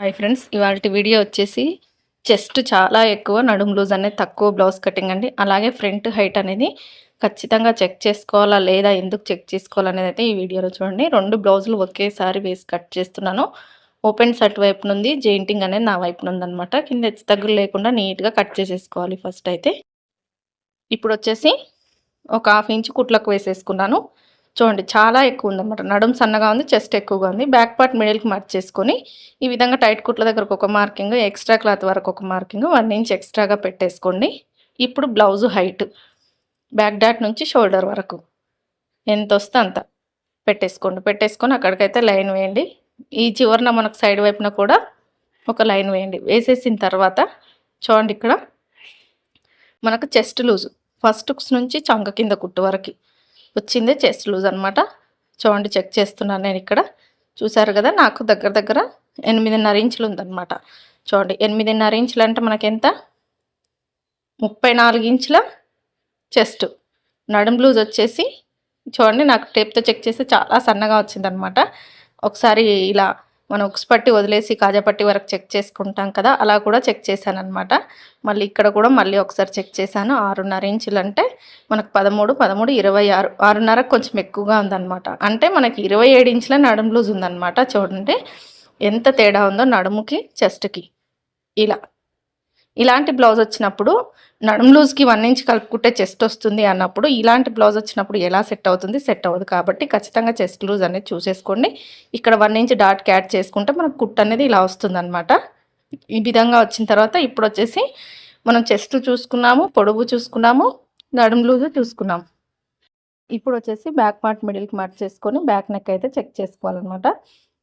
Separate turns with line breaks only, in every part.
Hi friends ఇవాళ video వచ్చేసి chest చాలా ఎక్కువ నడుము లూజ్ అనేది తక్కువ బ్లౌజ్ కటింగ్ అండి. అలాగే ఫ్రంట్ హైట్ అనేది ఖచ్చితంగా చెక్ చేసుకోవాలా లేదా ఎందుకు చెక్ చేసుకోవాలనేది అయితే ఈ వీడియోలో చూడండి. రెండు బ్లౌజులు ఒకేసారి వేసి కట్ చేస్తున్నాను. ఓపెన్ షర్ట్ వైపు నుండి జెయింటింగ్ అనేది నా వైపు నుండి అనమాట కింద హెచ్చు తగ్గులు లేకుండా నీట్గా కట్ చేసేసుకోవాలి ఫస్ట్ అయితే. ఇప్పుడు వచ్చేసి ఒక హాఫ్ ఇంచ్ కుట్లకు వేసేసుకున్నాను. చూడండి చాలా ఎక్కువ ఉందన్నమాట నడుము సన్నగా ఉంది చెస్ట్ ఎక్కువగా ఉంది. బ్యాక్ పార్ట్ మిడిల్కి మార్క్ చేసుకొని ఈ విధంగా టైట్ కుట్ల దగ్గరకు ఒక మార్కింగ్ ఎక్స్ట్రా క్లాత్ వరకు ఒక మార్కింగ్ వన్ ఇంచ్ ఎక్స్ట్రాగా పెట్టేసుకోండి. ఇప్పుడు బ్లౌజ్ హైట్ బ్యాక్ డాట్ నుంచి షోల్డర్ వరకు. ఎంత వస్తే అంత పెట్టేసుకోండి. పెట్టేసుకొని అక్కడికైతే లైన్ వేయండి. ఈ చివరిన మనకు సైడ్ వైపున కూడా ఒక లైన్ వేయండి. వేసేసిన తర్వాత చూడండి ఇక్కడ మనకు చెస్ట్ లూజు ఫస్ట్ నుంచి చంక కింద కుట్టు వరకు. వచ్చింది చెస్ట్ లూజ్ అనమాట చూడండి చెక్ చేస్తున్నాను నేను ఇక్కడ. చూసారు కదా నాకు దగ్గర దగ్గర ఎనిమిదిన్నర ఇంచులు ఉందన్నమాట. చూడండి ఎనిమిదిన్నర ఇంచులు అంటే మనకి ఎంత ముప్పై నాలుగు ఇంచుల చెస్ట్. నడుం లూజ్ వచ్చేసి చూడండి నాకు టేప్తో చెక్ చేస్తే చాలా సన్నగా వచ్చిందనమాట ఒకసారి ఇలా మనం ఉక్స్ పట్టి వదిలేసి కాజా పట్టి వరకు చెక్ చేసుకుంటాం కదా అలా కూడా చెక్ చేశాను అనమాట మళ్ళీ ఇక్కడ కూడా మళ్ళీ ఒకసారి చెక్ చేశాను. ఆరున్నర ఇంచులు అంటే మనకు పదమూడు పదమూడు ఇరవై ఆరు ఆరున్నర కొంచెం ఎక్కువగా ఉందన్నమాట. అంటే మనకి ఇరవై ఏడు ఇంచుల నడుము లూజ్ ఉందన్నమాట. చూడండి ఎంత తేడా ఉందో నడుముకి చెస్ట్కి. ఇలా. ఇలాంటి బ్లౌజ్ వచ్చినప్పుడు నడుం లూజ్కి వన్ ఇంచ్ కలుపుకుంటే చెస్ట్ వస్తుంది అన్నప్పుడు ఇలాంటి బ్లౌజ్ వచ్చినప్పుడు ఎలా సెట్ అవుతుంది? సెట్ అవ్వదు కాబట్టి ఖచ్చితంగా చెస్ట్ లూజ్ అనేది చూసేసుకోండి. ఇక్కడ వన్ ఇంచ్ డాట్ క్యాట్ చేసుకుంటే మనకు కుట్ అనేది ఇలా వస్తుంది ఈ విధంగా వచ్చిన తర్వాత ఇప్పుడు వచ్చేసి మనం చెస్ట్ చూసుకున్నాము పొడుగు చూసుకున్నాము నడుం లూజు చూసుకున్నాము. ఇప్పుడు వచ్చేసి బ్యాక్ పార్ట్ మిడిల్కి మార్క్ చేసుకొని బ్యాక్ నెక్ అయితే చెక్ చేసుకోవాలన్నమాట.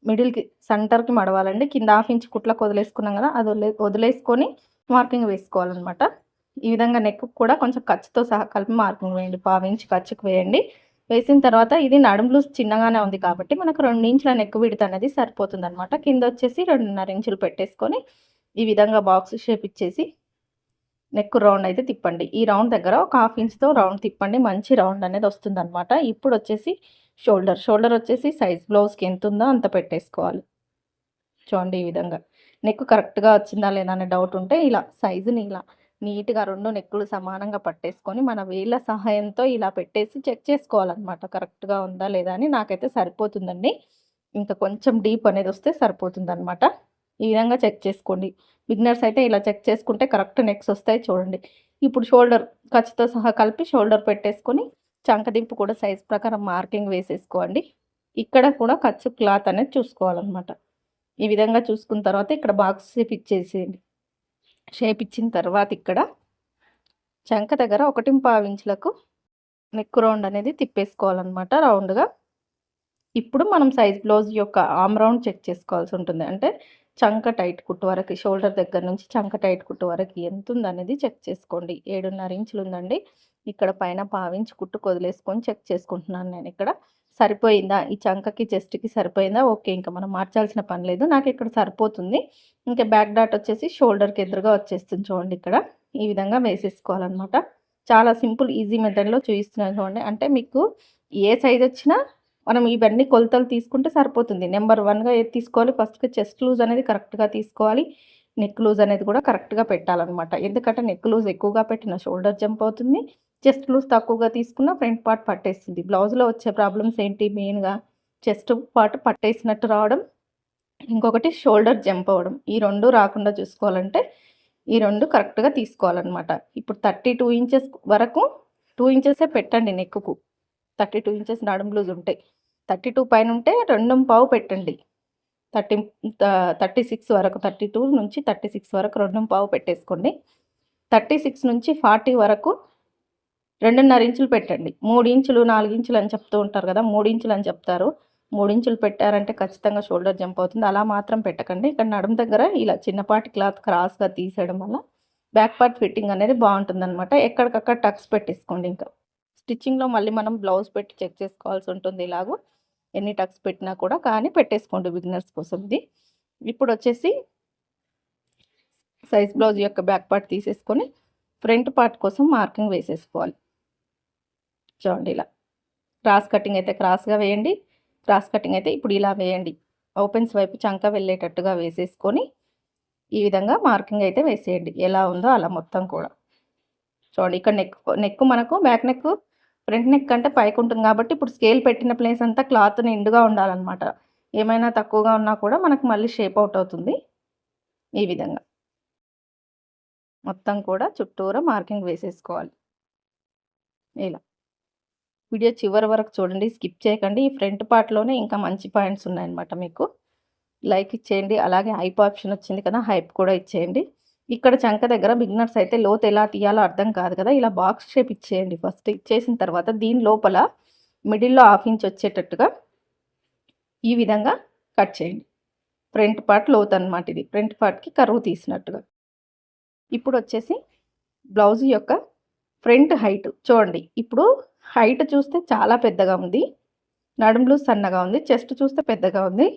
మిడిల్కి సెంటర్కి మడవాలండి. కింద హాఫ్ ఇంచ్ కుట్లకు వదిలేసుకున్నాం కదా అది వదిలేసుకొని మార్కింగ్ వేసుకోవాలన్నమాట. ఈ విధంగా నెక్ కూడా కొంచెం ఖర్చుతో సహా కలిపి మార్కింగ్ వేయండి. పావించి ఖర్చుకు వేయండి. వేసిన తర్వాత ఇది నడుము లూజ్ చిన్నగానే ఉంది కాబట్టి మనకు రెండు ఇంచుల నెక్ విడత అనేది సరిపోతుంది అనమాట కింద వచ్చేసి రెండున్నర ఇంచులు పెట్టేసుకొని ఈ విధంగా బాక్స్ షేప్ ఇచ్చేసి నెక్ రౌండ్ అయితే తిప్పండి. ఈ రౌండ్ దగ్గర ఒక హాఫ్ ఇంచ్తో రౌండ్ తిప్పండి. మంచి రౌండ్ అనేది వస్తుంది అనమాట ఇప్పుడు వచ్చేసి షోల్డర్ షోల్డర్ వచ్చేసి సైజ్ బ్లౌజ్కి ఎంత ఉందో అంత పెట్టేసుకోవాలి. చూడండి ఈ విధంగా. నెక్ కరెక్ట్గా వచ్చిందా లేదా అనే డౌట్ ఉంటే ఇలా సైజుని ఇలా నీట్గా రెండు నెక్కులు సమానంగా పట్టేసుకొని మన వేళ్ళ సహాయంతో ఇలా పెట్టేసి చెక్ చేసుకోవాలన్నమాట. కరెక్ట్గా ఉందా లేదా అని నాకైతే సరిపోతుందండి. ఇంకా కొంచెం డీప్ అనేది వస్తే సరిపోతుందన్నమాట. ఈ విధంగా చెక్ చేసుకోండి. బిగ్నర్స్ అయితే ఇలా చెక్ చేసుకుంటే కరెక్ట్ నెక్స్ వస్తాయి చూడండి. ఇప్పుడు షోల్డర్ ఖర్చుతో సహా కలిపి షోల్డర్ పెట్టేసుకొని చంకదింపు కూడా సైజ్ ప్రకారం మార్కింగ్ వేసేసుకోండి. ఇక్కడ కూడా ఖర్చు క్లాత్ అనేది చూసుకోవాలన్నమాట. ఈ విధంగా చూసుకున్న తర్వాత ఇక్కడ బాక్స్ షేప్ ఇచ్చేసేయండి. షేప్ ఇచ్చిన తర్వాత ఇక్కడ చంక దగ్గర ఒకటి ఇంచులకు నెక్ రౌండ్ అనేది తిప్పేసుకోవాలన్నమాట రౌండ్గా ఇప్పుడు మనం సైజ్ బ్లౌజ్ యొక్క ఆమ్ రౌండ్ చెక్ చేసుకోవాల్సి ఉంటుంది. అంటే చంక టైట్ కుట్టు వరకు షోల్డర్ దగ్గర నుంచి చంక టైట్ కుట్టు వరకు ఎంత ఉందనేది చెక్ చేసుకోండి. ఏడున్నర ఇంచులు ఉందండి. ఇక్కడ పైన పావించి కుట్టు కొదిలేసుకొని చెక్ చేసుకుంటున్నాను నేను ఇక్కడ. సరిపోయిందా? ఈ చంకకి చెస్ట్కి సరిపోయిందా? ఓకే ఇంకా మనం మార్చాల్సిన పని లేదు. నాకు ఇక్కడ సరిపోతుంది. ఇంకా బ్యాక్ డాట్ వచ్చేసి షోల్డర్కి ఎదురుగా వచ్చేస్తుంది చూడండి ఇక్కడ. ఈ విధంగా వేసేసుకోవాలన్నమాట. చాలా సింపుల్ ఈజీ మెథడ్లో చూపిస్తున్నాను చూడండి. అంటే మీకు ఏ సైజ్ వచ్చినా మనం ఇవన్నీ కొలతలు తీసుకుంటే సరిపోతుంది. నెంబర్ వన్గా ఏది తీసుకోవాలి? ఫస్ట్గా చెస్ట్ లూజ్ అనేది కరెక్ట్గా తీసుకోవాలి. నెక్ లూజ్ అనేది కూడా కరెక్ట్గా పెట్టాలన్నమాట. ఎందుకంటే నెక్ లూజ్ ఎక్కువగా పెట్టిన షోల్డర్ జంప్ అవుతుంది. చెస్ట్ లూజ్ తక్కువగా తీసుకున్న ఫ్రంట్ పార్ట్ పట్టేస్తుంది. బ్లౌజ్లో వచ్చే ప్రాబ్లమ్స్ ఏంటి? మెయిన్గా చెస్ట్ పార్ట్ పట్టేసినట్టు రావడం ఇంకొకటి షోల్డర్ జంప్ అవ్వడం. ఈ రెండు రాకుండా చూసుకోవాలంటే ఈ రెండు కరెక్ట్గా తీసుకోవాలన్నమాట. ఇప్పుడు థర్టీ టూ ఇంచెస్ వరకు టూ ఇంచెసే పెట్టండి నెక్కు థర్టీ టూ ఇంచెస్ నడుం బ్లూజ్ ఉంటాయి థర్టీ టూ పైన ఉంటే రెండు పావు పెట్టండి. థర్టీ థర్టీ సిక్స్ వరకు థర్టీ టూ నుంచి థర్టీ సిక్స్ వరకు రెండు పావు పెట్టేసుకోండి. థర్టీ సిక్స్ నుంచి ఫార్టీ వరకు రెండున్నర ఇంచులు పెట్టండి. మూడు ఇంచులు నాలుగు ఇంచులు అని చెప్తూ ఉంటారు కదా మూడు ఇంచులు అని చెప్తారు. మూడు ఇంచులు పెట్టారంటే ఖచ్చితంగా షోల్డర్ జంప్ అవుతుంది. అలా మాత్రం పెట్టకండి. ఇక్కడ నడుము దగ్గర ఇలా చిన్నపాటి క్లాత్ క్రాస్గా తీసేయడం వల్ల బ్యాక్ పార్ట్ ఫిట్టింగ్ అనేది బాగుంటుంది అనమాట ఎక్కడికక్కడ టక్స్ పెట్టేసుకోండి ఇంకా. స్టిచ్చింగ్లో మళ్ళీ మనం బ్లౌజ్ పెట్టి చెక్ చేసుకోవాల్సి ఉంటుంది ఇలాగూ. ఎన్ని టక్స్ పెట్టినా కూడా కానీ పెట్టేసుకోండి బిగినర్స్ కోసం ఇది. ఇప్పుడు వచ్చేసి సైజ్ బ్లౌజ్ యొక్క బ్యాక్ పార్ట్ తీసేసుకొని ఫ్రంట్ పార్ట్ కోసం మార్కింగ్ వేసేసుకోవాలి. చూడండి ఇలా. క్రాస్ కటింగ్ అయితే క్రాస్గా వేయండి. క్రాస్ కటింగ్ అయితే ఇప్పుడు ఇలా వేయండి. ఓపెన్స్ వైపు చంక వెళ్ళేటట్టుగా వేసేసుకొని ఈ విధంగా మార్కింగ్ అయితే వేసేయండి. ఎలా ఉందో అలా మొత్తం కూడా. చూడండి ఇక్కడ నెక్ నెక్ మనకు బ్యాక్ నెక్ ఫ్రంట్ నెక్ అంటే పైకి ఉంటుంది కాబట్టి ఇప్పుడు స్కేల్ పెట్టిన ప్లేస్ అంతా క్లాత్ నిండుగా ఉండాలన్నమాట. ఏమైనా తక్కువగా ఉన్నా కూడా మనకు మళ్ళీ షేప్ అవుట్ అవుతుంది ఈ విధంగా. మొత్తం కూడా చుట్టూరా మార్కింగ్ వేసేసుకోవాలి. ఇలా. వీడియో చివరి వరకు చూడండి స్కిప్ చేయకండి. ఈ ఫ్రంట్ పార్ట్లోనే ఇంకా మంచి పాయింట్స్ ఉన్నాయన్నమాట మీకు. లైక్ ఇచ్చేయండి. అలాగే హైప్ ఆప్షన్ వచ్చింది కదా హైప్ కూడా ఇచ్చేయండి. ఇక్కడ చంక దగ్గర బిగినర్స్ అయితే లోతు ఎలా తీయాలో అర్థం కాదు కదా. ఇలా బాక్స్ షేప్ ఇచ్చేయండి ఫస్ట్. ఇచ్చేసిన తర్వాత దీని లోపల మిడిల్లో హాఫ్ ఇంచ్ వచ్చేటట్టుగా ఈ విధంగా కట్ చేయండి. ఫ్రంట్ పార్ట్ లోత్ అనమాట ఇది. ఫ్రంట్ పార్ట్కి కరువు తీసినట్టుగా. ఇప్పుడు వచ్చేసి బ్లౌజ్ యొక్క ఫ్రంట్ హైట్ చూడండి. ఇప్పుడు హైట్ చూస్తే చాలా పెద్దగా ఉంది. నడుములు సన్నగా ఉంది. చెస్ట్ చూస్తే పెద్దగా ఉంది.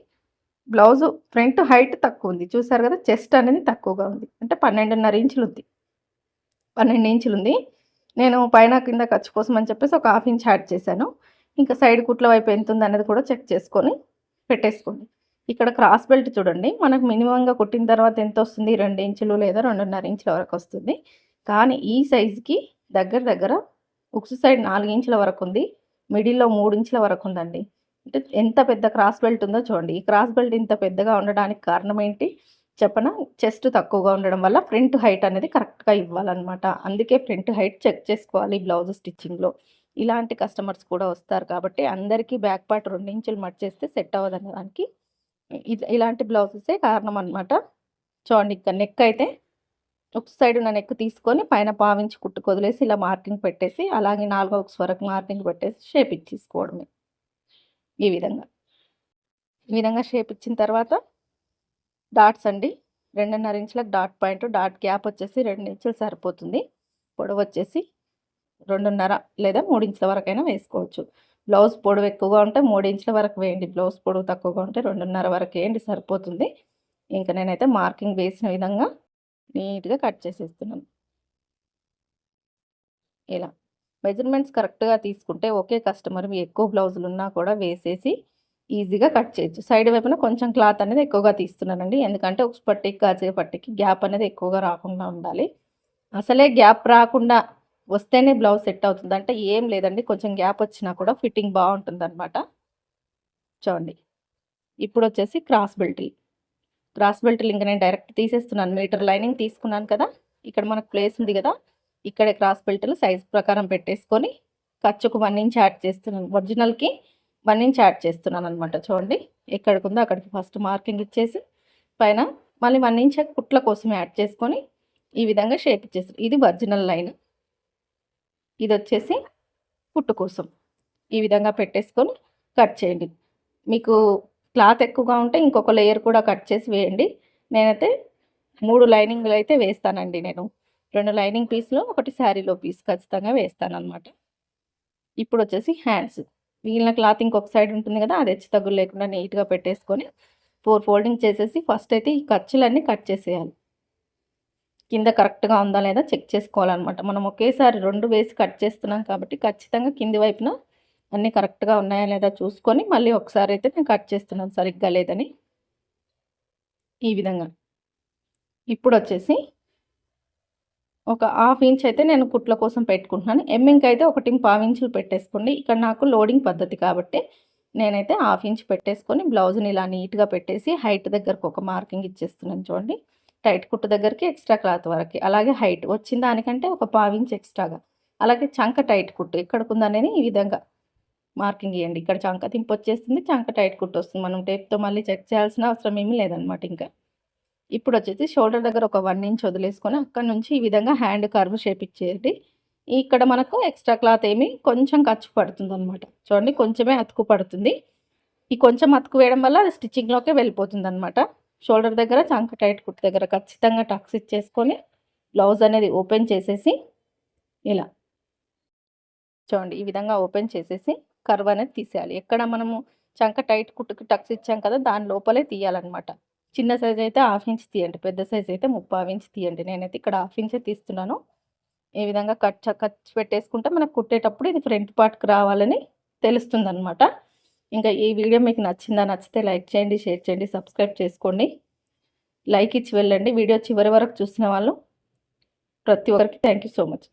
బ్లౌజు ఫ్రంట్ హైట్ తక్కువ ఉంది. చూసారు కదా చెస్ట్ అనేది తక్కువగా ఉంది. అంటే పన్నెండున్నర ఇంచులు ఉంది. పన్నెండు ఇంచులు ఉంది. నేను పైన కింద ఖర్చు కోసం అని చెప్పేసి ఒక హాఫ్ ఇంచ్ యాడ్ చేశాను. ఇంకా సైడ్ కుట్ల వైపు ఎంత ఉంది అనేది కూడా చెక్ చేసుకొని పెట్టేసుకోండి. ఇక్కడ క్రాస్ బెల్ట్ చూడండి. మనకు మినిమంగా కుట్టిన తర్వాత ఎంత వస్తుంది? రెండు ఇంచులు లేదా రెండున్నర ఇంచుల వరకు వస్తుంది. కానీ ఈ సైజుకి దగ్గర దగ్గర ఉక్స్ సైడ్ నాలుగు ఇంచుల వరకు ఉంది. మిడిల్లో మూడు ఇంచుల వరకు ఉందండి. అంటే ఎంత పెద్ద క్రాస్ బెల్ట్ ఉందో చూడండి. ఈ క్రాస్ బెల్ట్ ఇంత పెద్దగా ఉండడానికి కారణం ఏంటి? చెప్పన? చెస్ట్ తక్కువగా ఉండడం వల్ల ఫ్రంట్ హైట్ అనేది కరెక్ట్గా ఇవ్వాలన్నమాట. అందుకే ఫ్రంట్ హైట్ చెక్ చేసుకోవాలి బ్లౌజ్ స్టిచ్చింగ్లో. ఇలాంటి కస్టమర్స్ కూడా వస్తారు కాబట్టి అందరికీ బ్యాక్ పార్ట్ రెండించులు మట్ చేస్తే సెట్ అవ్వదన్న దానికి ఇలాంటి బ్లౌజెసే కారణం అనమాట చూడండి ఇక్కడ నెక్ అయితే ఒక సైడ్ ఉన్న నెక్ తీసుకొని పైన పావించి కుట్టు కొదిలేసి ఇలా మార్కింగ్ పెట్టేసి అలాగే నాలుగో ఒక వరకు మార్కింగ్ పెట్టేసి షేప్ ఇచ్చేసుకోవడమే. ఈ విధంగా. ఈ విధంగా షేప్ ఇచ్చిన తర్వాత డాట్స్ అండి. రెండున్నర ఇంచులకు డాట్ పాయింట్ డాట్ గ్యాప్ వచ్చేసి రెండు ఇంచులు సరిపోతుంది. పొడవు వచ్చేసి రెండున్నర లేదా మూడు ఇంచుల వరకైనా వేసుకోవచ్చు. బ్లౌజ్ పొడవు ఎక్కువగా ఉంటే మూడు ఇంచుల వరకు వేయండి. బ్లౌజ్ పొడవు తక్కువగా ఉంటే రెండున్నర వరకు వేయండి సరిపోతుంది. ఇంకా నేనైతే మార్కింగ్ వేసిన విధంగా నీట్గా కట్ చేసేస్తున్నాను. ఇలా. మెజర్మెంట్స్ కరెక్ట్గా తీసుకుంటే ఒకే కస్టమర్ ఎక్కువ బ్లౌజులు ఉన్నా కూడా వేసేసి ఈజీగా కట్ చేయొచ్చు. సైడ్ వైపున కొంచెం క్లాత్ అనేది ఎక్కువగా తీస్తున్నానండి. ఎందుకంటే ఒక పట్టికి కాచే పట్టికి గ్యాప్ అనేది ఎక్కువగా రాకుండా ఉండాలి. అసలే గ్యాప్ రాకుండా వస్తేనే బ్లౌజ్ సెట్ అవుతుంది. అంటే ఏం లేదండి. కొంచెం గ్యాప్ వచ్చినా కూడా ఫిట్టింగ్ బాగుంటుంది అనమాట చూడండి. ఇప్పుడు వచ్చేసి క్రాస్ బెల్ట్లు క్రాస్ బెల్ట్లు ఇంకా నేను డైరెక్ట్ తీసేస్తున్నాను. మీటర్ లైనింగ్ తీసుకున్నాను కదా. ఇక్కడ మనకు ప్లేస్ ఉంది కదా. ఇక్కడ క్రాస్ బెల్ట్లు సైజ్ ప్రకారం పెట్టేసుకొని ఖర్చుకు వన్ ఇంచ్ యాడ్ చేస్తున్నాను. ఒరిజినల్కి వన్ ఇంచ్ యాడ్ చేస్తున్నాను అనమాట చూడండి ఎక్కడికి ఉందో అక్కడికి ఫస్ట్ మార్కింగ్ ఇచ్చేసి పైన మళ్ళీ వన్ ఇంచ్ కుట్ల కోసం యాడ్ చేసుకొని ఈ విధంగా షేప్ ఇచ్చేసి ఇది ఒరిజినల్ లైన్. ఇది వచ్చేసి పుట్టు కోసం. ఈ విధంగా పెట్టేసుకొని కట్ చేయండి. మీకు క్లాత్ ఎక్కువగా ఉంటే ఇంకొక లేయర్ కూడా కట్ చేసి వేయండి. నేనైతే మూడు లైనింగ్లు అయితే వేస్తానండి నేను. రెండు లైనింగ్ పీస్లో ఒకటి శారీలో పీస్ ఖచ్చితంగా వేస్తాను అనమాట ఇప్పుడు వచ్చేసి హ్యాండ్స్. మిగిలిన క్లాత్ ఇంకొక సైడ్ ఉంటుంది కదా అది హెచ్చు తగ్గులు లేకుండా నీట్గా పెట్టేసుకొని ఫోర్ ఫోల్డింగ్ చేసేసి ఫస్ట్ అయితే ఈ ఖర్చులన్నీ కట్ చేసేయాలి. కింద కరెక్ట్గా ఉందా లేదా చెక్ చేసుకోవాలన్నమాట. మనం ఒకేసారి రెండు వేసి కట్ చేస్తున్నాం కాబట్టి ఖచ్చితంగా కింది వైపున అన్నీ కరెక్ట్గా ఉన్నాయా లేదా చూసుకొని మళ్ళీ ఒకసారి అయితే నేను కట్ చేస్తున్నాను సరిగ్గా లేదని. ఈ విధంగా. ఇప్పుడు వచ్చేసి ఒక హాఫ్ ఇంచ్ అయితే నేను కుట్ల కోసం పెట్టుకుంటున్నాను. ఎమ్మింగ్కి అయితే ఒకటి పావు ఇంచులు పెట్టేసుకోండి. ఇక్కడ నాకు లోడింగ్ పద్ధతి కాబట్టి నేనైతే హాఫ్ ఇంచ్ పెట్టేసుకొని బ్లౌజ్ని ఇలా నీట్గా పెట్టేసి హైట్ దగ్గరకు ఒక మార్కింగ్ ఇచ్చేస్తున్నాను చూడండి. టైట్ కుట్టు దగ్గరికి ఎక్స్ట్రా క్లాత్ వరకు. అలాగే హైట్ వచ్చిన దానికంటే ఒక పావించ్ ఎక్స్ట్రాగా. అలాగే చంక టైట్ కుట్టు ఎక్కడికి ఉందనేది ఈ విధంగా మార్కింగ్ ఇవ్వండి ఇక్కడ చంక తింపు వచ్చేస్తుంది చంక టైట్ కుట్టు వస్తుంది మనం టేప్తో మళ్ళీ చెక్ చేయాల్సిన అవసరం ఏమీ లేదనమాట ఇంకా. ఇప్పుడు వచ్చేసి షోల్డర్ దగ్గర ఒక వన్ ఇంచ్ వదిలేసుకొని అక్కడ నుంచి ఈ విధంగా హ్యాండ్ కర్వ్ షేప్ ఇచ్చేయండి. ఇక్కడ మనకు ఎక్స్ట్రా క్లాత్ ఏమి కొంచెం ఖర్చు పడుతుంది అనమాట చూడండి కొంచెమే అతుకు పడుతుంది. ఈ కొంచెం అతుకు వేయడం వల్ల అది స్టిచ్చింగ్లోకే వెళ్ళిపోతుంది అనమాట షోల్డర్ దగ్గర చంక టైట్ కుట్టు దగ్గర ఖచ్చితంగా టక్స్ ఇచ్చేసుకొని బ్లౌజ్ అనేది ఓపెన్ చేసేసి ఇలా చూడండి ఈ విధంగా ఓపెన్ చేసేసి కర్వ్ అనేది తీసేయాలి. ఎక్కడ మనము చంక టైట్ కుట్టుకి టక్స్ ఇచ్చాం కదా దాని లోపలే తీయాలన్నమాట. చిన్న సైజ్ అయితే హాఫ్ ఇంచ్ తీయండి. పెద్ద సైజ్ అయితే ముప్పై ఇంచ్ తీయండి. నేనైతే ఇక్కడ హాఫ్ ఇంచే తీస్తున్నాను. ఈ విధంగా కట్ కట్ పెట్టేసుకుంటే మనకు కుట్టేటప్పుడు ఇది ఫ్రంట్ పార్ట్కి రావాలని తెలుస్తుంది అనమాట ఇంకా ఈ వీడియో మీకు నచ్చిందా నచ్చితే లైక్ చేయండి షేర్ చేయండి సబ్స్క్రైబ్ చేసుకోండి. లైక్ ఇచ్చి వెళ్ళండి. వీడియో చివరి వరకు చూసిన వాళ్ళు ప్రతి ఒక్కరికి థ్యాంక్ యూ సో మచ్.